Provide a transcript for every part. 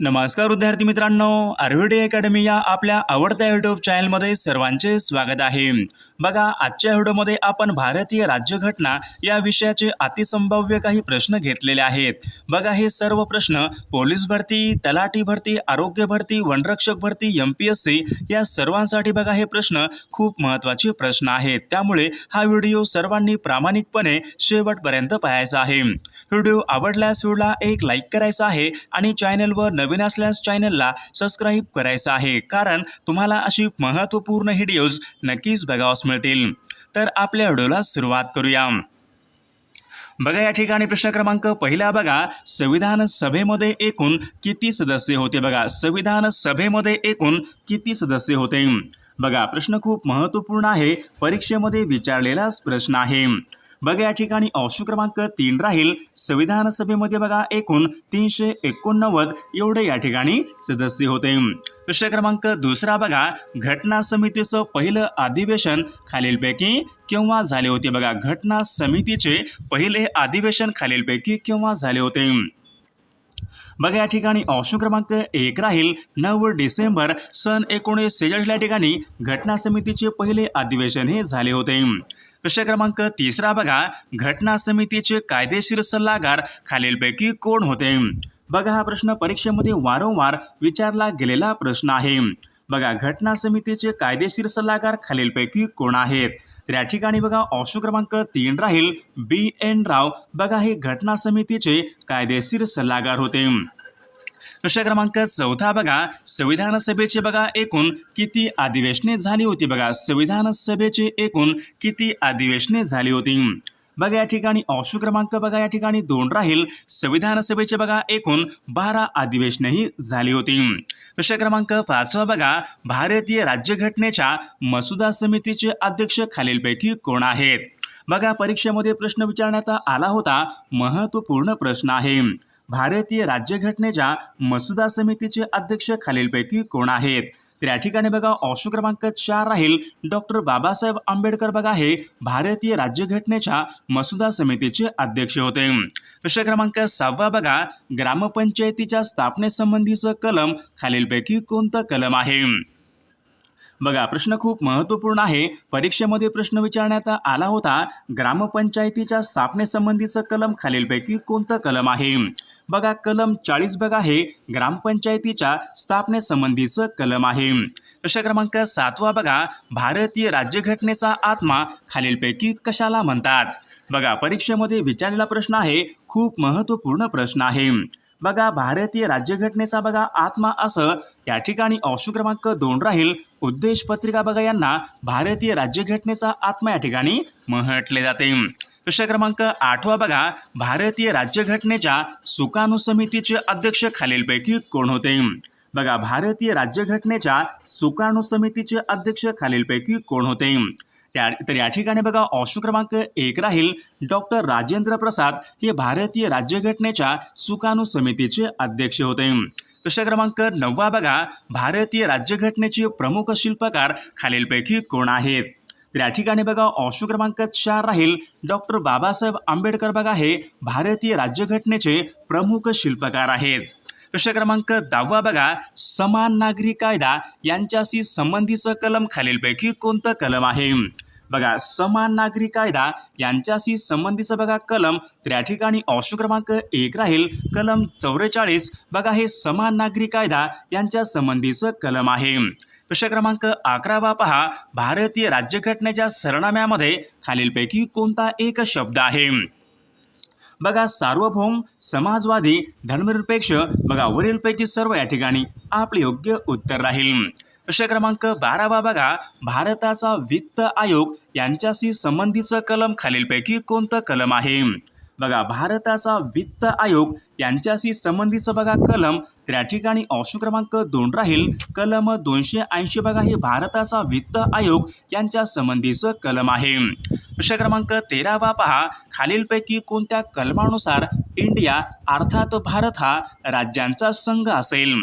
नमस्कार विद्यार्थी मित्रांनो आरव्हीडी अकॅडमी या आपल्या आवडत्या यूट्यूब चॅनलमध्ये सर्वांचे स्वागत आहे. बघा आजच्या व्हिडिओमध्ये आपण भारतीय राज्यघटना या विषयाचे अतिसंभाव्य काही प्रश्न घेतलेले आहेत. बघा हे सर्व प्रश्न पोलीस भरती तलाठी भरती आरोग्य भरती वनरक्षक भरती एम पी एस सी या सर्वांसाठी बघा हे प्रश्न खूप महत्त्वाचे प्रश्न आहेत. त्यामुळे हा व्हिडिओ सर्वांनी प्रामाणिकपणे शेवटपर्यंत पाहायचा आहे. व्हिडिओ आवडल्यास व्हिडिओला एक लाईक करायचा आहे आणि चॅनलवर नवीन असल्यास चॅनलला सबस्क्राईब करायचं आहे. कारण तुम्हाला अशी महत्त्वपूर्ण व्हिडिओज नक्कीच बघावास मिळतील. तर आपल्या व्हिडिओला सुरुवात करूया. बघा या ठिकाणी प्रश्न क्रमांक पहिला बघा. संविधान सभेमध्ये एकूण किती सदस्य होते बघा? संविधान सभेमध्ये एकूण किती सदस्य होते? बघा प्रश्न खूप महत्त्वपूर्ण आहे. परीक्षेमध्ये विचारलेलाच प्रश्न आहे. बघा या ठिकाणी ऑप्शन क्रमांक तीन राहील. संविधान सभेमध्ये बघा एकूण तीनशे एकोणनव्वद एवढे या ठिकाणी सदस्य होते. प्रश्न क्रमांक दुसरा बघा घटना समितीचं पहिलं अधिवेशन खालीलपैकी केव्हा झाले होते? बघा घटना समितीचे पहिले अधिवेशन खालीलपैकी केव्हा झाले होते? बघा या ठिकाणी ऑप्शन क्रमांक एक राहील. नऊ डिसेंबर सन एकोणीस सेहेचाळीस या ठिकाणी घटना समितीचे पहिले अधिवेशन हे झाले होते. प्रश्न क्रमांक तिसरा बघा. घटना समितीचे कायदेशीर सल्लागार खालीलपैकी कोण होते? बघा हा प्रश्न परीक्षेमध्ये वारंवार विचारला गेलेला प्रश्न आहे. बघा घटना समितीचे कायदेशीर सल्लागार खालीलपैकी कोण आहेत? तर या ठिकाणी बघा ऑप्शन क्रमांक तीन राहील. B N Rao. बघा हे घटना समितीचे कायदेशीर सल्लागार होते. प्रश्न क्रमांक चौथा बघा. संविधान सभेचे बघा एकूण किती अधिवेशने झाली होती बघा. संविधान सभेचे एकूण किती अधिवेशने झाली होती? बघा या ठिकाणी ऑप्शन क्रमांक बघा या ठिकाणी दोन राहील. संविधान सभेचे बघा एकूण बारा अधिवेशनही झाली होती. प्रश्न क्रमांक पाचवा बघा. भारतीय राज्यघटनेच्या मसुदा समितीचे अध्यक्ष खालीलपैकी कोण आहेत? बघा परीक्षेमध्ये प्रश्न विचारण्यात आला होता महत्त्वपूर्ण प्रश्न आहे. भारतीय राज्यघटनेच्या मसुदा समितीचे अध्यक्ष खालीलपैकी कोण आहेत? तर या ठिकाणी बघा ऑप्शन क्रमांक चार राहील डॉक्टर बाबासाहेब आंबेडकर. बघा हे भारतीय राज्यघटनेच्या मसुदा समितीचे अध्यक्ष होते. प्रश्न क्रमांक सहावा बघा ग्रामपंचायतीच्या स्थापनेसंबंधीचं कलम खालीलपैकी कोणतं कलम आहे? बघा प्रश्न खूप महत्त्वपूर्ण आहे. परीक्षेमध्ये प्रश्न विचारण्यात आला होता ग्रामपंचायतीच्या स्थापनेसंबंधीचं कलम खालीलपैकी कोणतं कलम आहे? बघा कलम चाळीस बघा हे ग्रामपंचायतीच्या स्थापनेसंबंधीचं कलम आहे. प्रश्न क्रमांक सातवा बघा भारतीय राज्यघटनेचा आत्मा खालीलपैकी कशाला म्हणतात? बघा परीक्षेमध्ये विचारलेला प्रश्न आहे खूप महत्त्वपूर्ण प्रश्न आहे. बघा भारतीय राज्यघटनेचा बघा आत्मा असं या ठिकाणी ऑप्शन क्रमांक दोन राहील. उद्देश पत्रिका बघा यांना भारतीय राज्यघटनेचा आत्मा या ठिकाणी म्हटले जाते. प्रश्न क्रमांक आठवा बघा भारतीय राज्यघटनेच्या सुकाणू समितीचे अध्यक्ष खालीलपैकी कोण होते? बघा भारतीय राज्यघटनेच्या सुकाणू समितीचे अध्यक्ष खालीलपैकी कोण होते? त्या तर या ठिकाणी बघा ऑप्शन क्रमांक एक राहील डॉक्टर राजेंद्र प्रसाद हे भारतीय राज्यघटनेच्या सुकाणू समितीचे अध्यक्ष होते. प्रश्न क्रमांक नववा बघा भारतीय राज्यघटनेचे प्रमुख शिल्पकार खालीलपैकी कोण आहेत? तर या ठिकाणी बघा ऑप्शन क्रमांक चार राहील डॉक्टर बाबासाहेब आंबेडकर बघा हे भारतीय राज्यघटनेचे प्रमुख शिल्पकार आहेत. प्रश्न क्रमांक दहावा बघा समान नागरी कायदा यांच्याशी संबंधीचं कलम खालीलपैकी कोणतं कलम आहे? बघा समान नागरी कायदा यांच्याशी संबंधीचं बघा कलम तर या ठिकाणी ऑप्शन क्रमांक एक राहील. कलम चौवेचाळीस बघा हे समान नागरी कायदा यांच्या संबंधीचं कलम आहे. प्रश्न क्रमांक अकरावा पहा. भारतीय राज्यघटनेच्या सरनाम्यामध्ये खालीलपैकी कोणता एक शब्द आहे? बघा सार्वभौम समाजवादी धर्मनिरपेक्ष बघा वरीलपैकी सर्व या ठिकाणी आपले योग्य उत्तर राहील. प्रश्न क्रमांक बारावा बघा. भारताचा वित्त आयोग यांच्याशी संबंधीचं कलम खालीलपैकी कोणतं कलम आहे? बघा भारताचा वित्त आयोग यांच्याशी संबंधीचं बघा कलम. त्या ठिकाणी ऑप्शन क्रमांक दोन राहील. कलम दोनशे ऐंशी बघा हे भारताचा वित्त आयोग यांच्या संबंधीचं कलम आहे. प्रश्न क्रमांक तेरावा पहा. खालीलपैकी कोणत्या कलमानुसार इंडिया अर्थात भारत हा राज्यांचा संघ असेल?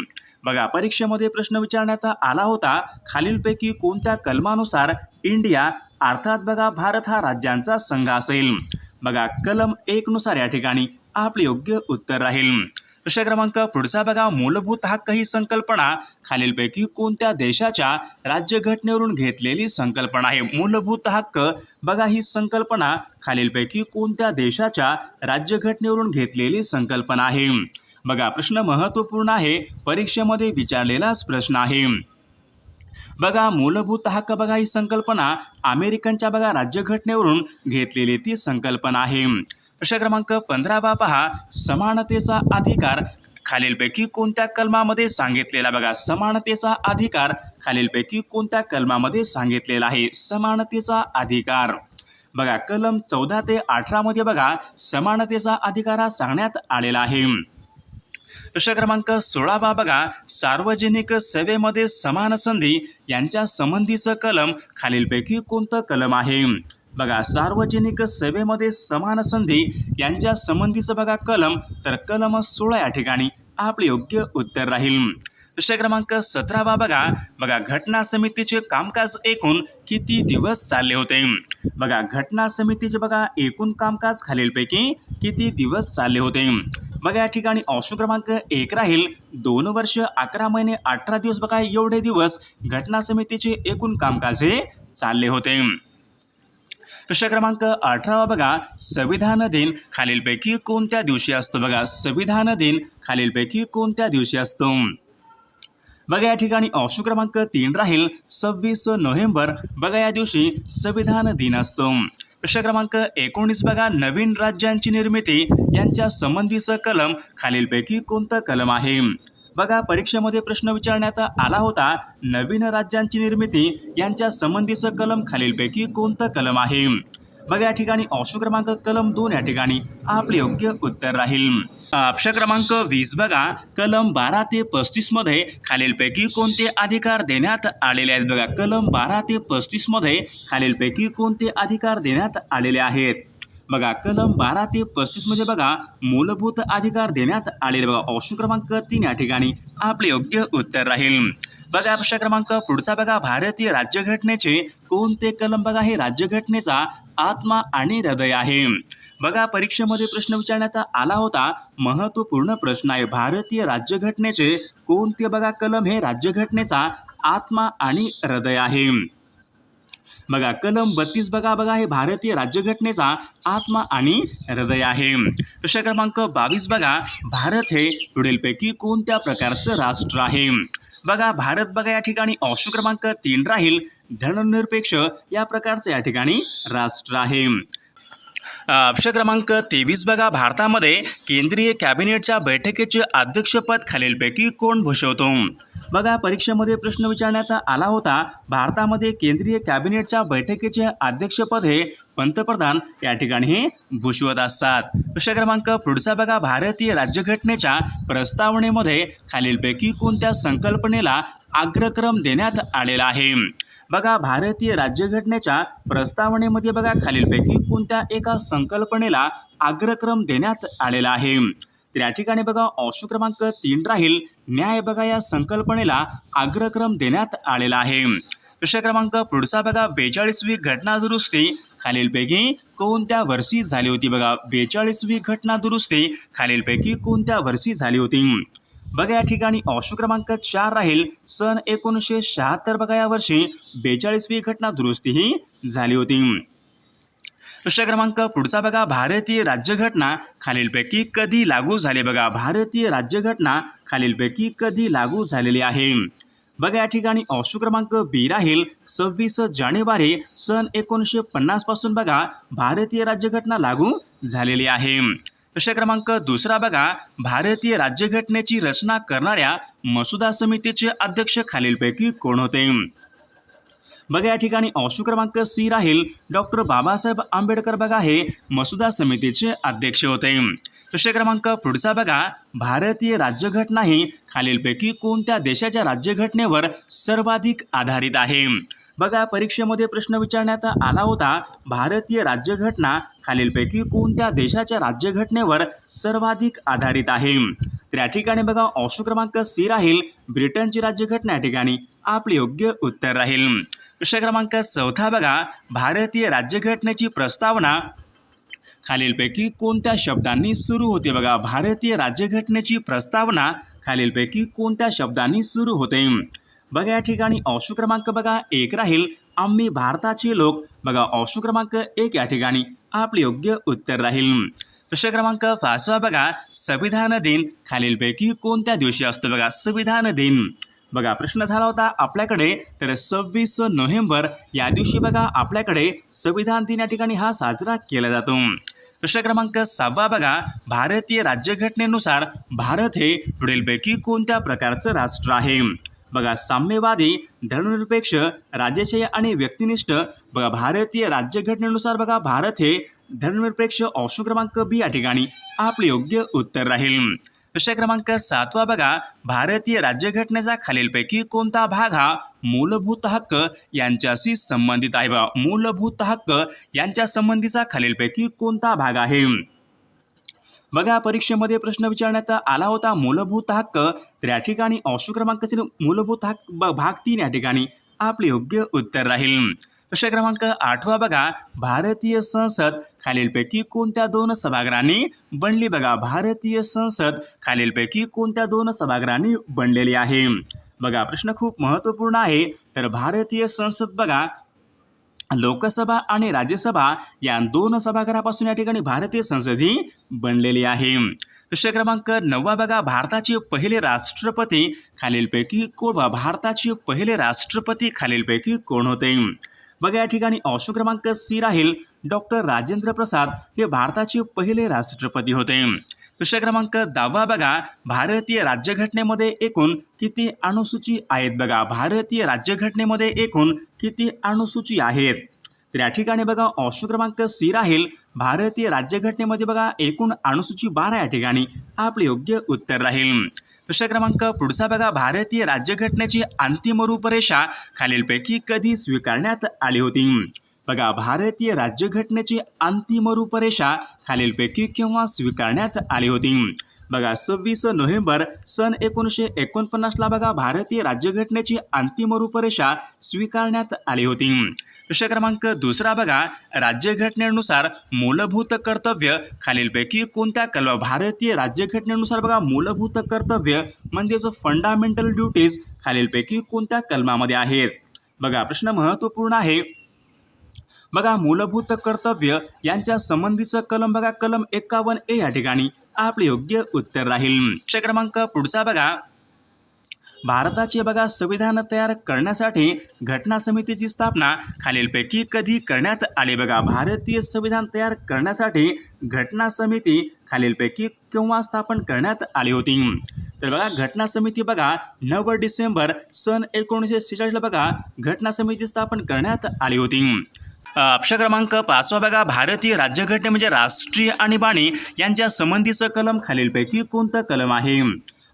बघा परीक्षेमध्ये प्रश्न विचारण्यात आला होता. खालीलपैकी कोणत्या कलमानुसार इंडिया अर्थात बघा भारत हा राज्यांचा संघ असेल? बघा कलम एकनुसार या ठिकाणी आपले योग्य उत्तर राहील. प्रश्न क्रमांक पुढचा बघा मूलभूत हक्क ही संकल्पना. खालीलपैकी कोणत्या देशाच्या राज्यघटनेवरून घेतलेली संकल्पना आहे? मूलभूत हक्क बघा ही संकल्पना खालीलपैकी कोणत्या देशाच्या राज्यघटनेवरून घेतलेली संकल्पना आहे? बघा प्रश्न महत्त्वपूर्ण आहे. परीक्षेमध्ये विचारलेलाच प्रश्न आहे. बघा मूलभूत हक्क बघा ही संकल्पना. अमेरिकनच्या बघा राज्यघटनेवरून घेतलेली ती संकल्पना आहे. प्रश्न क्रमांक पंधरावा पहा. समानतेचा अधिकार खालीलपैकी कोणत्या कलमामध्ये सांगितलेला बघा? समानतेचा अधिकार खालीलपैकी कोणत्या कलमामध्ये सांगितलेला आहे? समानतेचा अधिकार. बघा कलम चौदा ते अठरामध्ये बघा समानतेचा अधिकार हा सांगण्यात आलेला आहे. प्रश्न क्रमांक सोळावा बघा. सार्वजनिक सेवेमध्ये समान संधी यांच्या संबंधीचं कलम खालीलपैकी कोणतं कलम आहे? बघा सार्वजनिक सेवेमध्ये समान संधी यांच्या संबंधीचं बघा कलम. तर कलम सोळा या ठिकाणी आपले योग्य उत्तर राहील. प्रश्न क्रमांक सतरावा बघा. बघा घटना समितीचे कामकाज एकूण किती दिवस चालले होते? बघा घटना समितीचे बघा एकूण कामकाज खालीलपैकी किती दिवस चालले होते? बघा या ठिकाणी ऑप्शन क्रमांक एक राहील. दोन वर्ष अकरा महिने अठरा दिवस बघा एवढे दिवस घटना समितीचे एकूण कामकाज हे चालले होते. प्रश्न क्रमांक अठरावा बघा संविधान दिन खालीलपैकी कोणत्या दिवशी असतो? बघा संविधान दिन खालीलपैकी कोणत्या दिवशी असतो? बघा या ठिकाणी ऑप्शन क्रमांक तीन राहील सव्वीस नोव्हेंबर. बघा या दिवशी संविधान दिन असतो. प्रश्न क्रमांक एकोणीस बघा नवीन राज्यांची निर्मिती यांच्या संबंधीचं कलम खालीलपैकी कोणतं कलम आहे? बघा परीक्षेमध्ये प्रश्न विचारण्यात आला होता नवीन राज्यांची निर्मिती यांच्या संबंधीचं कलम खालीलपैकी कोणतं कलम आहे? बघा या ठिकाणी ऑप्शन क्रमांक कलम दोन या ठिकाणी आपले योग्य उत्तर राहील. ऑप्शन क्रमांक वीस बघा. कलम बारा ते पस्तीसमध्ये खालीलपैकी कोणते अधिकार देण्यात आलेले आहेत? बघा कलम बारा ते पस्तीसमध्ये खालीलपैकी कोणते अधिकार देण्यात आलेले आहेत? बघा कलम बारा ते पस्तीसमध्ये बघा मूलभूत अधिकार देण्यात आलेले बघा. ऑप्शन क्रमांक तीन या ठिकाणी आपले योग्य उत्तर राहील. बघा प्रश्न क्रमांक पुढचा बघा. भारतीय राज्यघटनेचे कोणते कलम बघा? हे राज्यघटनेचा आत्मा आणि हृदय आहे. बघा परीक्षेमध्ये प्रश्न विचारण्यात आला होता. महत्त्वपूर्ण प्रश्न आहे. भारतीय राज्यघटनेचे कोणते बघा कलम? हे राज्यघटनेचा आत्मा आणि हृदय आहे. बघा कलम बत्तीस बघा बघा हे भारतीय राज्यघटनेचा आत्मा आणि हृदय आहे. प्रश्न क्रमांक बावीस बघा भारत हे पुढीलपैकी कोणत्या प्रकारचं राष्ट्र आहे? बघा भारत बघा या ठिकाणी ऑप्शन क्रमांक तीन राहील. धर्मनिरपेक्ष या प्रकारचं या ठिकाणी राष्ट्र आहे. ऑप्शन क्रमांक तेवीस बघा भारतामध्ये केंद्रीय कॅबिनेटच्या बैठकीचे अध्यक्षपद खालीलपैकी कोण भूषवतो? बघा परीक्षेमध्ये प्रश्न विचारण्यात आला होता. भारतामध्ये केंद्रीय कॅबिनेटच्या बैठकीचे अध्यक्षपद हे पंतप्रधान या ठिकाणी भूषवत असतात. प्रश्न क्रमांक पुढचा बघा. भारतीय राज्यघटनेच्या प्रस्तावनेमध्ये खालीलपैकी कोणत्या संकल्पनेला अग्रक्रम देण्यात आलेला आहे? बघा भारतीय राज्यघटनेच्या प्रस्तावनेमध्ये बघा खालीलपैकी कोणत्या एका संकल्पनेला अग्रक्रम देण्यात आलेला आहे? तर या ठिकाणी बघा ऑप्शन क्रमांक तीन राहील. न्याय बघा या संकल्पनेला अग्रक्रम देण्यात आलेला आहे. प्रश्न क्रमांक पुढचा बघा बेचाळीसवी घटना दुरुस्ती. खालीलपैकी कोणत्या वर्षी झाली होती बघा? बेचाळीसवी घटना दुरुस्ती. खालीलपैकी कोणत्या वर्षी झाली होती? बघा या ठिकाणी ऑप्शन क्रमांक चार राहील. सन एकोणीसशे शहात्तर बघा या वर्षी बेचाळीसवी घटना दुरुस्ती ही झाली होती. प्रश्न क्रमांक पुढचा बघा. भारतीय राज्यघटना खालीलपैकी कधी लागू झाले बघा. भारतीय राज्यघटना खालीलपैकी कधी लागू झालेली आहे? बघा या ठिकाणी ऑप्शन क्रमांक बी राहील. सव्वीस जानेवारी सन एकोणीसशे पन्नासपासून बघा भारतीय राज्यघटना लागू झालेली आहे. प्रश्न क्रमांक दुसरा बघा. भारतीय राज्यघटनेची रचना करणाऱ्या मसुदा समितीचे अध्यक्ष खालीलपैकी कोण होते? बघा या ठिकाणी अंश क्रमांक सी राहील. डॉक्टर बाबासाहेब आंबेडकर बघा हे मसुदा समितीचे अध्यक्ष होते. प्रश्न क्रमांक पुढचा बघा. भारतीय राज्यघटना ही खालीलपैकी कोणत्या देशाच्या राज्यघटनेवर सर्वाधिक आधारित आहे? बघा परीक्षेमध्ये प्रश्न विचारण्यात आला होता. भारतीय राज्यघटना खालीलपैकी कोणत्या देशाच्या राज्यघटनेवर सर्वाधिक आधारित आहे? तर या ठिकाणी बघा अंश क्रमांक सी राहील. ब्रिटनची राज्यघटना या ठिकाणी आपले योग्य उत्तर राहील. प्रश्न क्रमांक चौथा बघा. भारतीय राज्यघटनेची प्रस्तावना. खालीलपैकी कोणत्या शब्दांनी सुरू होते बघा? भारतीय राज्यघटनेची प्रस्तावना. खालीलपैकी कोणत्या शब्दांनी सुरू होते? बघा या ठिकाणी ऑप्शन क्रमांक बघा एक राहील. आम्ही भारताचे लोक. बघा ऑप्शन क्रमांक एक या ठिकाणी आपले योग्य उत्तर राहील. प्रश्न क्रमांक पाचवा बघा. संविधान दिन. खालीलपैकी कोणत्या दिवशी असतो बघा? संविधान दिन. बघा प्रश्न झाला होता आपल्याकडे तर सव्वीस नोव्हेंबर या दिवशी बघा आपल्याकडे संविधान दिन या ठिकाणी हा साजरा केला जातो. प्रश्न क्रमांक सहावा बघा भारतीय राज्यघटनेनुसार भारत हे पुढीलपैकी कोणत्या प्रकारचं राष्ट्र आहे? बघा साम्यवादी धर्मनिरपेक्ष राजेशाही आणि व्यक्तिनिष्ठ बघा भारतीय राज्यघटनेनुसार बघा भारत हे धर्मनिरपेक्ष ऑप्शन क्रमांक बी या ठिकाणी आपले योग्य उत्तर राहील. प्रश्न क्रमांक सातवा बघा भारतीय राज्यघटनेचा खालीलपैकी कोणता भाग हा मूलभूत हक्क यांच्याशी संबंधित आहे बा? मूलभूत हक्क यांच्या संबंधीचा खालीलपैकी कोणता भाग आहे? बघा परीक्षेमध्ये प्रश्न विचारण्यात आला होता मूलभूत हक्क. तर या ठिकाणी ऑप्शन क्रमांकाचे मूलभूत हक्क ब- भाग तीन या ठिकाणी. आपले योग्य उत्तर राहील. प्रश्न क्रमांक आठवा बघा. भारतीय संसद खालीलपैकी कोणत्या दोन सभागृहांनी बनली बघा. भारतीय संसद खालीलपैकी कोणत्या दोन सभागृहांनी बनलेली आहे? बघा प्रश्न खूप महत्त्वपूर्ण आहे. तर भारतीय संसद बघा. लोकसभा आणि राज्यसभा या दोन सभागृहापासून या ठिकाणी भारतीय संसद ही बनलेली आहे. प्रश्न क्रमांक नववा बघा. भारताचे पहिले राष्ट्रपती खालीलपैकी कोण? भारताचे पहिले राष्ट्रपती खालीलपैकी कोण होते? बघा या ठिकाणी ऑप्शन क्रमांक सी राहील. डॉक्टर राजेंद्र प्रसाद हे भारताचे पहिले राष्ट्रपती होते. प्रश्न क्रमांक दहावा बघा. भारतीय राज्यघटनेमध्ये एकूण किती अनुसूची आहेत बघा? भारतीय राज्यघटनेमध्ये एकूण किती अनुसूची आहेत? तर या ठिकाणी बघा ऑप्शन क्रमांक सी राहील. भारतीय राज्यघटनेमध्ये बघा एकूण अनुसूची बारा या ठिकाणी. आपले योग्य उत्तर राहील. प्रश्न क्रमांक पुढचा बघा. भारतीय राज्यघटनेची अंतिम रूपरेषा खालीलपैकी कधी स्वीकारण्यात आली होती? बघा भारतीय राज्यघटनेची अंतिम रूपरेषा खालीलपैकी केव्हा स्वीकारण्यात आली होती? बघा सव्वीस नोव्हेंबर सन एकोणीसशे एकोणपन्नासला बघा भारतीय राज्यघटनेची अंतिम रूपरेषा स्वीकारण्यात आली होती. प्रश्न क्रमांक दुसरा बघा राज्यघटनेनुसार मूलभूत कर्तव्य खालीलपैकी कोणत्या? कलम भारतीय राज्यघटनेनुसार बघा मूलभूत कर्तव्य म्हणजेच फंडामेंटल ड्युटीज खालीलपैकी कोणत्या कलमामध्ये आहेत? बघा प्रश्न महत्त्वपूर्ण आहे. बघा मूलभूत कर्तव्य यांच्या संबंधीचं कलम बघा कलम एकावन्न ए या ठिकाणी आपले योग्य उत्तर राहील. प्रश्न क्रमांक पुढचा बघा. भारताचे बघा संविधान तयार करण्यासाठी घटना समितीची स्थापना खालीलपैकी कधी करण्यात आली बघा. भारतीय संविधान तयार करण्यासाठी घटना समिती खालीलपैकी केव्हा स्थापन करण्यात आली होती? तर बघा घटना समिती बघा नऊ डिसेंबर सन एकोणीसशे सेहेचाळीसला बघा घटना समिती स्थापन करण्यात आली होती. अक्षर क्रमांक पाचवा बघा. भारतीय राज्यघटने म्हणजे राष्ट्रीय आणीबाणी यांच्या संबंधीचं कलम खालीलपैकी कोणतं कलम आहे?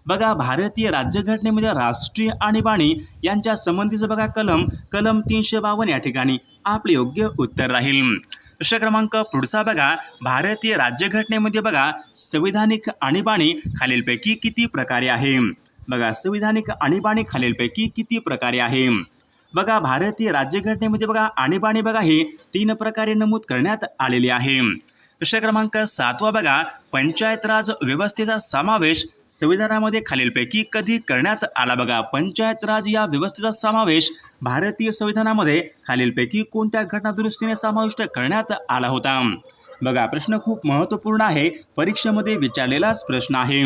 बघा भारतीय राज्यघटनेमध्ये म्हणजे राष्ट्रीय आणीबाणी यांच्या संबंधीचं बघा कलम. कलम तीनशे बावन्न या ठिकाणी आपले योग्य उत्तर राहील. प्रश्न क्रमांक पुढचा बघा. भारतीय राज्यघटनेमध्ये बघा संविधानिक आणीबाणी खालीलपैकी किती प्रकारे आहे? बघा संविधानिक आणीबाणी खालीलपैकी किती प्रकारे आहे? बघा भारतीय राज्यघटनेमध्ये बघा आणीबाणी बघा हे तीन प्रकारे नमूद करण्यात आलेली आहे. प्रश्न क्रमांक सातवा बघा पंचायत राज व्यवस्थेचा समावेश संविधानामध्ये खालीलपैकी कधी करण्यात आला बघा? पंचायत राज या व्यवस्थेचा समावेश भारतीय संविधानामध्ये खालीलपैकी कोणत्या घटनादुरुस्तीने समाविष्ट करण्यात आला होता? बघा प्रश्न खूप महत्त्वपूर्ण आहे. परीक्षेमध्ये विचारलेलाच प्रश्न आहे.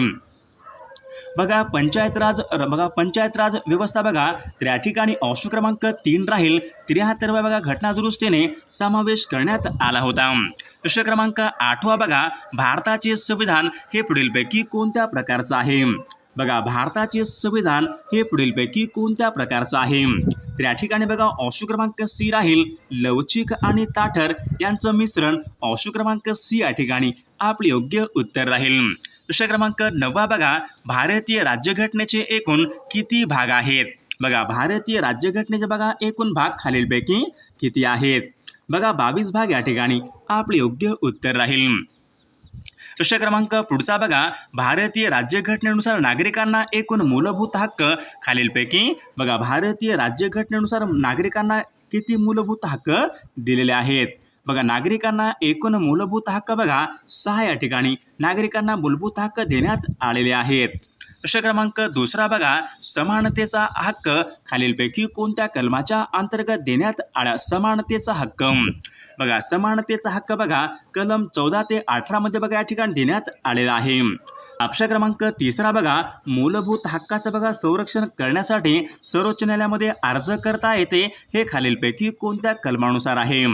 बघा पंचायत राज बघा पंचायत राज व्यवस्था बघा. तर या ठिकाणी ऑप्शन क्रमांक तीन राहील. त्र्याहत्तरव्या बघा घटनादुरुस्तीने समावेश करण्यात आला होता. प्रश्न क्रमांक आठवा बघा. भारताचे संविधान हे पुढीलपैकी कोणत्या प्रकारचं आहे? बघा भारताचे संविधान हे पुढीलपैकी कोणत्या प्रकारचं आहे? तर या ठिकाणी बघा ऑप्शन क्रमांक सी राहील. लवचिक आणि ताठर यांचं मिश्रण. ऑप्शन क्रमांक सी या ठिकाणी आपले योग्य उत्तर राहील. प्रश्न क्रमांक नववा बघा. भारतीय राज्यघटनेचे एकूण किती भाग आहेत? बघा भारतीय राज्यघटनेचे बघा एकूण भाग खालीलपैकी किती आहेत? बघा बावीस भाग या ठिकाणी आपले योग्य उत्तर राहील. प्रश्न क्रमांक पुढचा बघा. भारतीय राज्यघटनेनुसार नागरिकांना एकूण मूलभूत हक्क खालीलपैकी. बघा भारतीय राज्यघटनेनुसार नागरिकांना किती मूलभूत हक्क दिलेले आहेत? बघा नागरिकांना एकूण मूलभूत हक्क बघा सहा या ठिकाणी. नागरिकांना मूलभूत हक्क देण्यात आलेले आहेत. प्रश्न क्रमांक दुसरा बघा समानतेचा हक्क खालीलपैकी कोणत्या कलमाच्या अंतर्गत देण्यात आला? समानतेचा हक्क. बघा समानतेचा हक्क बघा कलम चौदा ते अठरामध्ये बघा या ठिकाणी देण्यात आलेला आहे. प्रश्न क्रमांक तिसरा बघा मूलभूत हक्काचं बघा संरक्षण करण्यासाठी सर्वोच्च न्यायालयामध्ये अर्ज करता येते हे खालीलपैकी कोणत्या कलमानुसार आहे?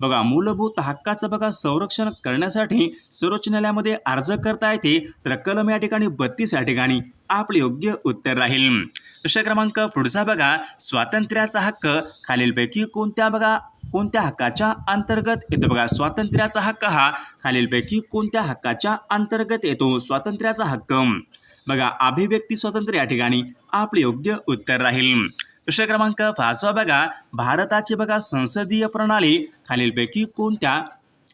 बघा मूलभूत हक्काचं बघा संरक्षण करण्यासाठी सर्वोच्च न्यायालयामध्ये अर्ज करता येते. तर कलम या ठिकाणी बत्तीस या ठिकाणी आपले योग्य उत्तर राहील. प्रश्न क्रमांक पुढचा बघा. स्वातंत्र्याचा हक्क खालीलपैकी कोणत्या बघा कोणत्या हक्काच्या अंतर्गत येतो बघा? स्वातंत्र्याचा हक्क हा खालीलपैकी कोणत्या हक्काच्या अंतर्गत येतो? स्वातंत्र्याचा हक्क. बघा अभिव्यक्ती स्वातंत्र्य या ठिकाणी आपले योग्य उत्तर राहील. प्रश्न क्रमांक पाचवा बघा भारताची बघा संसदीय प्रणाली खालीलपैकी कोणत्या?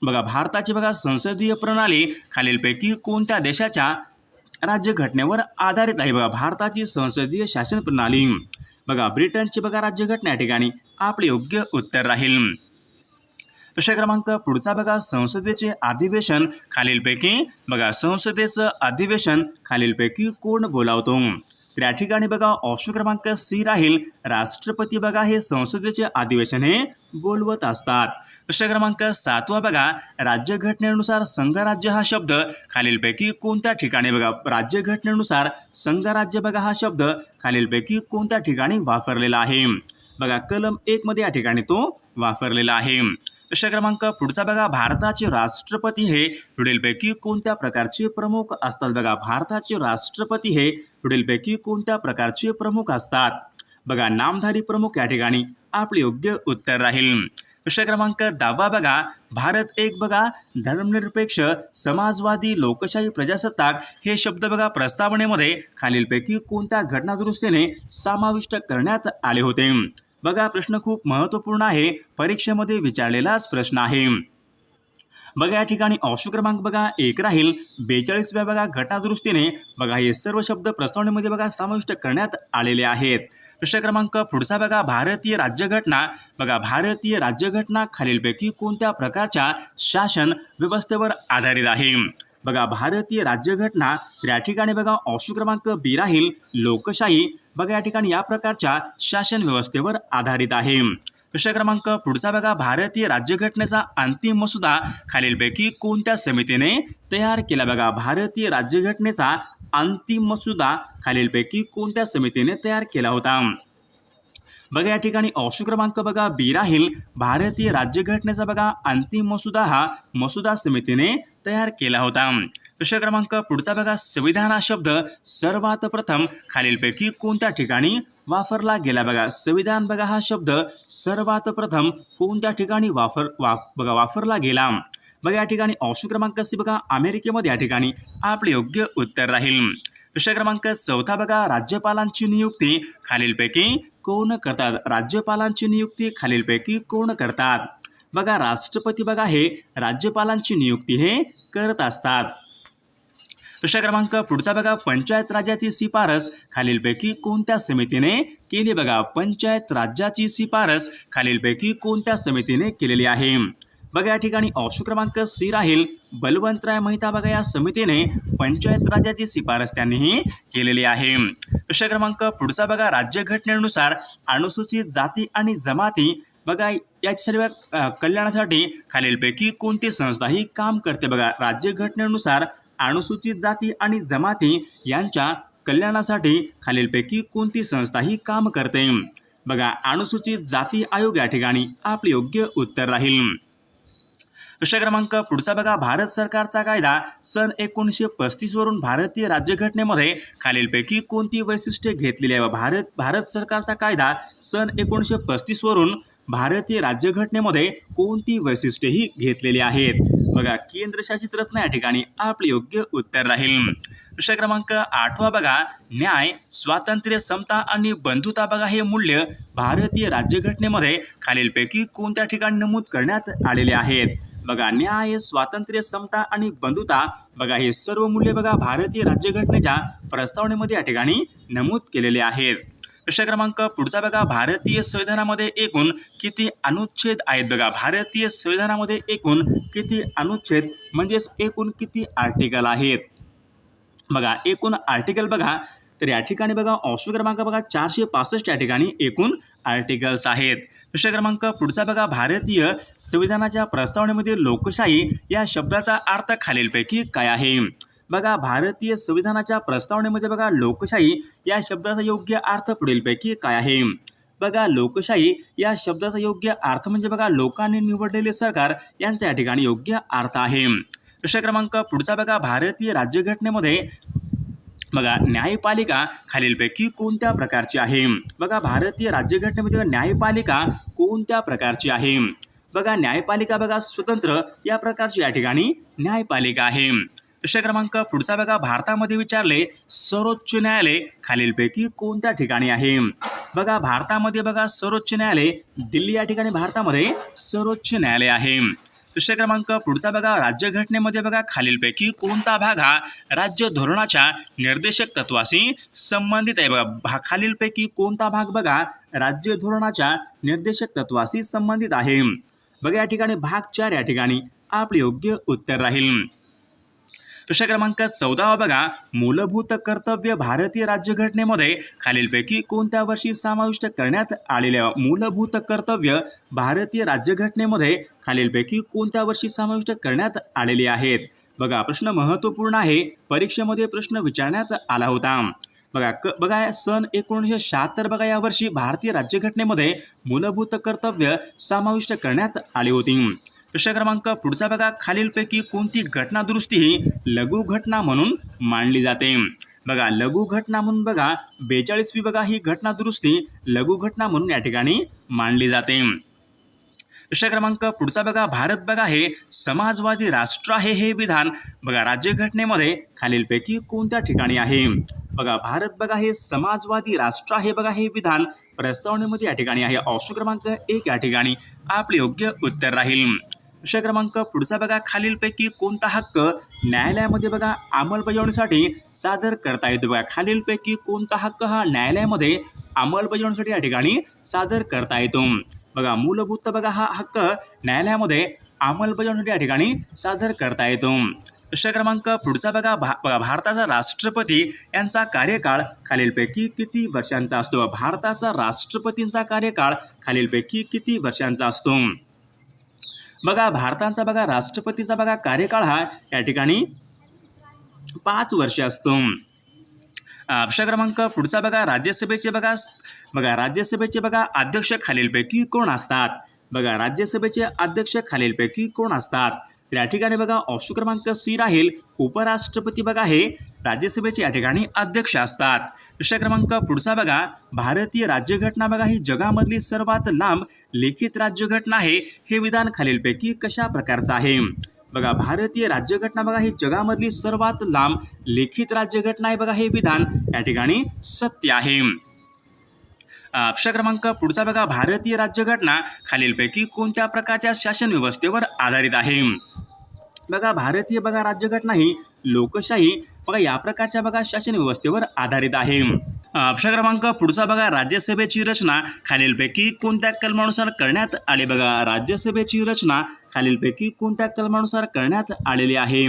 बघा भारताची बघा संसदीय प्रणाली खालीलपैकी कोणत्या देशाच्या राज्यघटनेवर आधारित आहे? बघा भारताची संसदीय शासन प्रणाली. बघा ब्रिटनची बघा राज्यघटना या ठिकाणी आपले योग्य उत्तर राहील. प्रश्न क्रमांक पुढचा बघा संसदेचे अधिवेशन खालीलपैकी बघा संसदेचं अधिवेशन खालीलपैकी कोण बोलावतो? त्या या ठिकाणी बघा ऑप्शन क्रमांक सी राहील. राष्ट्रपती बघा हे संसदेचे अधिवेशन हे बोलवत असतात. प्रश्न क्रमांक सातवा बघा राज्यघटनेनुसार संघराज्य हा शब्द खालीलपैकी कोणत्या ठिकाणी बघा राज्यघटनेनुसार संघराज्य बघा हा शब्द खालीलपैकी कोणत्या ठिकाणी वापरलेला आहे? बघा कलम एकमध्ये या ठिकाणी तो वापरलेला आहे. प्रश्न क्रमांक पुढचा बघा. भारताचे राष्ट्रपती हे पुढीलपैकी कोणत्या प्रकारचे प्रमुख असतात? बघा भारताचे राष्ट्रपती हे पुढीलपैकी कोणत्या प्रकारचे प्रमुख असतात? बघा नामधारी प्रमुख या ठिकाणी आपले योग्य उत्तर राहील. प्रश्न क्रमांक दहावा बघा. भारत एक बघा धर्मनिरपेक्ष समाजवादी लोकशाही प्रजासत्ताक हे शब्द बघा प्रस्तावनेमध्ये खालीलपैकी कोणत्या घटनादुरुस्तीने समाविष्ट करण्यात आले होते? बघा प्रश्न खूप महत्त्वपूर्ण आहे. परीक्षेमध्ये विचारलेलाच प्रश्न आहे. बघा या ठिकाणी ऑप्शन क्रमांक बघा एक राहील. बेचाळीसव्या बघा घटनादुरुस्तीने बघा हे सर्व शब्द प्रस्तावनेमध्ये बघा समाविष्ट करण्यात आलेले आहेत. प्रश्न क्रमांक पुढचा बघा भारतीय राज्यघटना. बघा भारतीय राज्यघटना खालीलपैकी कोणत्या प्रकारच्या शासन व्यवस्थेवर आधारित आहे? बघा भारतीय राज्यघटना त्या या ठिकाणी बघा ऑप्शन क्रमांक बी राहील लोकशाही. बघा या ठिकाणी या प्रकारच्या शासन व्यवस्थेवर आधारित आहे. प्रश्न क्रमांक पुढचा बघा भारतीय राज्यघटनेचा अंतिम मसुदा खालीलपैकी कोणत्या समितीने तयार केला? बघा भारतीय राज्यघटनेचा अंतिम मसुदा खालीलपैकी कोणत्या समितीने तयार केला होता? बघा या ठिकाणी ऑप्शन क्रमांक बघा बी राहील. भारतीय राज्यघटनेचा बघा अंतिम मसुदा हा मसुदा समितीने तयार केला होता. प्रश्न क्रमांक पुढचा बघा संविधान हा शब्द सर्वात प्रथम खालीलपैकी कोणत्या ठिकाणी वापरला गेला बघा? संविधान बघा हा शब्द सर्वात प्रथम कोणत्या ठिकाणी वापर वा बघा वापरला गेला? बघा या ठिकाणी ऑप्शन क्रमांक सी बघा अमेरिकेमध्ये या ठिकाणी आपले योग्य उत्तर राहील. प्रश्न क्रमांक चौथा बघा राज्यपालांची नियुक्ती खालीलपैकी कोण करतात? राज्यपालांची नियुक्ती खालीलपैकी कोण करतात? बघा राष्ट्रपती बघा हे राज्यपालांची नियुक्ती हे करत असतात. प्रश्न क्रमांक पुढचा बघा पंचायत राज्याची शिफारस खालीलपैकी कोणत्या समितीने केली? बघा पंचायत राज्याची शिफारस खालीलपैकी कोणत्या समितीने केलेली आहे? बघा या ठिकाणी ऑप्शन क्रमांक सी राहील. बलवंतराय मेहता बघा या समितीने पंचायत राज्याची शिफारस त्यांनीही केलेली आहे. प्रश्न क्रमांक पुढचा बघा राज्यघटनेनुसार अनुसूचित जाती आणि जमाती बघा या सर्व कल्याणासाठी खालीलपैकी कोणती संस्था ही काम करते बघा? राज्यघटनेनुसार अनुसूचित जाती आणि जमाती यांच्या कल्याणासाठी खालीलपैकी कोणती संस्था ही काम करते? बघा अनुसूचित जाती आयोग या ठिकाणी आपले योग्य उत्तर राहील. प्रश्न क्रमांक पुढचा बघा. भारत सरकारचा कायदा सन एकोणीसशे पस्तीसवरून भारतीय राज्यघटनेमध्ये खालीलपैकी कोणती वैशिष्ट्ये घेतलेली आहे भारत भारत सरकारचा कायदा सन एकोणीसशे पस्तीसवरून भारतीय राज्यघटनेमध्ये कोणती वैशिष्ट्येही घेतलेली आहेत? बघा केंद्रशासित रत्न या ठिकाणी आपले योग्य उत्तर राहील. प्रश्न क्रमांक आठवा बघा. न्याय स्वातंत्र्य समता आणि बंधुता बघा हे मूल्य भारतीय राज्यघटनेमध्ये खालीलपैकी कोणत्या ठिकाणी नमूद करण्यात आलेले आहेत? बघा न्याय स्वातंत्र्य समता आणि बंधुता बघा हे सर्व मूल्य बघा भारतीय राज्यघटनेच्या प्रस्तावनेमध्ये या ठिकाणी नमूद केलेले आहेत. प्रश्न क्रमांक पुढचा बघा. भारतीय संविधानामध्ये एकूण किती अनुच्छेद आहेत बघा? भारतीय संविधानामध्ये एकूण किती अनुच्छेद म्हणजेच एकूण किती आर्टिकल आहेत? बघा एकूण आर्टिकल बघा. तर या ठिकाणी बघा ऑप्शन क्रमांक बघा चारशे पासष्ट या ठिकाणी एकूण आर्टिकल्स आहेत. प्रश्न क्रमांक पुढचा बघा. भारतीय संविधानाच्या प्रस्तावनेमध्ये लोकशाही या शब्दाचा अर्थ खालीलपैकी काय आहे? बघा भारतीय संविधानाच्या प्रस्तावनेमध्ये बघा लोकशाही या शब्दाचा योग्य अर्थ पुढीलपैकी काय आहे? बघा लोकशाही या शब्दाचा योग्य अर्थ म्हणजे बघा लोकांनी निवडलेले सरकार यांचा या ठिकाणी योग्य अर्थ आहे. प्रश्न क्रमांक पुढचा बघा भारतीय राज्यघटनेमध्ये बघा न्यायपालिका खालीलपैकी कोणत्या प्रकारची आहे? बघा भारतीय राज्यघटनेमध्ये न्यायपालिका कोणत्या प्रकारची आहे? बघा न्यायपालिका बघा स्वतंत्र या प्रकारची या ठिकाणी न्यायपालिका आहे. प्रश्न क्रमांक पुढचा बघा. भारतामध्ये विचारले सर्वोच्च न्यायालय खालीलपैकी कोणत्या ठिकाणी आहे? बघा भारतामध्ये बघा सर्वोच्च न्यायालय दिल्ली या ठिकाणी भारतामध्ये सर्वोच्च न्यायालय आहे. प्रश्न क्रमांक पुढचा बघा. राज्यघटनेमध्ये बघा खालीलपैकी कोणता भाग हा राज्य धोरणाच्या निर्देशक तत्वाशी संबंधित आहे? बघा भा खालीलपैकी कोणता भाग बघा राज्य धोरणाच्या निर्देशक तत्वाशी संबंधित आहे? बघा या ठिकाणी भाग चार या ठिकाणी आपले योग्य उत्तर राहील. प्रश्न क्रमांक चौदावा बघा. मूलभूत कर्तव्य भारतीय राज्यघटनेमध्ये खालीलपैकी कोणत्या वर्षी समाविष्ट करण्यात आलेल्या मूलभूत कर्तव्य भारतीय राज्यघटनेमध्ये खालीलपैकी कोणत्या वर्षी समाविष्ट करण्यात आलेली आहेत? बघा प्रश्न महत्त्वपूर्ण आहे. परीक्षेमध्ये प्रश्न विचारण्यात आला होता. बघा क बघा सन एकोणीसशे शहात्तर बघा यावर्षी भारतीय राज्यघटनेमध्ये मूलभूत कर्तव्य समाविष्ट करण्यात आली होती. प्रश्न क्रमांक पुढचा बघा. खालीलपैकी कोणती घटना दुरुस्ती ही लघु घटना म्हणून मानली जाते? बघा लघु घटना म्हणून बघा बेचाळीसवी बघा ही घटना दुरुस्ती लघु घटना म्हणून या ठिकाणी मानली जाते. प्रश्न क्रमांक पुढचा बघा. भारत बघा हे समाजवादी राष्ट्र आहे हे विधान. बघा राज्यघटनेमध्ये खालीलपैकी कोणत्या ठिकाणी आहे? बघा भारत बघा हे समाजवादी राष्ट्र आहे बघा हे विधान. प्रस्तावनेमध्ये या ठिकाणी आहे. ऑप्शन क्रमांक एक या ठिकाणी. आपले योग्य उत्तर राहील. प्रश्न क्रमांक पुढचा बघा. खालीलपैकी कोणता हक्क न्यायालयामध्ये बघा अंमलबजावणीसाठी सादर करता येतो बघा. खालीलपैकी कोणता हक्क हा न्यायालयामध्ये अंमलबजावणीसाठी या ठिकाणी सादर करता येतो. बघा मूलभूत बघा हा हक्क न्यायालयामध्ये अंमलबजावणीसाठी या ठिकाणी सादर करता येतो. प्रश्न क्रमांक पुढचा बघा. भा बघा भारताचा राष्ट्रपती यांचा कार्यकाळ खालीलपैकी किती वर्षांचा असतो? भारताचा राष्ट्रपतींचा कार्यकाळ खालीलपैकी किती वर्षांचा असतो? बघा भारताचा बघा राष्ट्रपतीचा बघा कार्यकाळ हा या ठिकाणी पाच वर्ष असतो. अक्षर क्रमांक पुढचा बघा राज्यसभेचे बघा बघा राज्यसभेचे बघा अध्यक्ष खालीलपैकी कोण असतात? बघा राज्यसभेचे अध्यक्ष खालीलपैकी कोण असतात? तर या ठिकाणी बघा ऑप्शन क्रमांक सी राहील. उपराष्ट्रपती बघा हे राज्यसभेचे या ठिकाणी अध्यक्ष असतात. प्रश्न क्रमांक पुढचा बघा. भारतीय राज्यघटना बघा ही जगामधली सर्वात लांब लिखित राज्यघटना आहे. हे विधान खालीलपैकी कशा प्रकारचं आहे? बघा भारतीय राज्यघटना बघा ही जगामधली सर्वात लांब लिखित राज्यघटना आहे बघा हे विधान या ठिकाणी सत्य आहे. प्रश्न क्रमांक पुढचा बघा. भारतीय राज्यघटना खालीलपैकी कोणत्या प्रकारच्या शासन व्यवस्थेवर आधारित आहे? बघा भारतीय बघा राज्यघटना ही लोकशाही बघा या प्रकारच्या बघा शासन व्यवस्थेवर आधारित आहे. प्रश्न क्रमांक पुढचा बघा. राज्यसभेची रचना खालीलपैकी कोणत्या कलमानुसार करण्यात आली? बघा राज्यसभेची रचना खालीलपैकी कोणत्या कलमानुसार करण्यात आलेली आहे?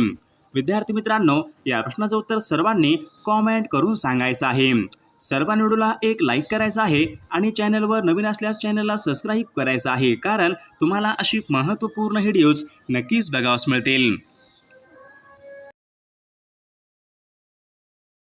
विद्यार्थी मित्रांनो या प्रश्नाचं उत्तर सर्वांनी कॉमेंट करून सांगायचं आहे. सर्व व्हिडिओला एक लाईक करायचा आहे आणि चॅनलवर नवीन असल्यास चॅनलला सबस्क्राईब करायचं आहे. कारण तुम्हाला अशी महत्त्वपूर्ण व्हिडिओज नक्कीच बघावस मिळतील.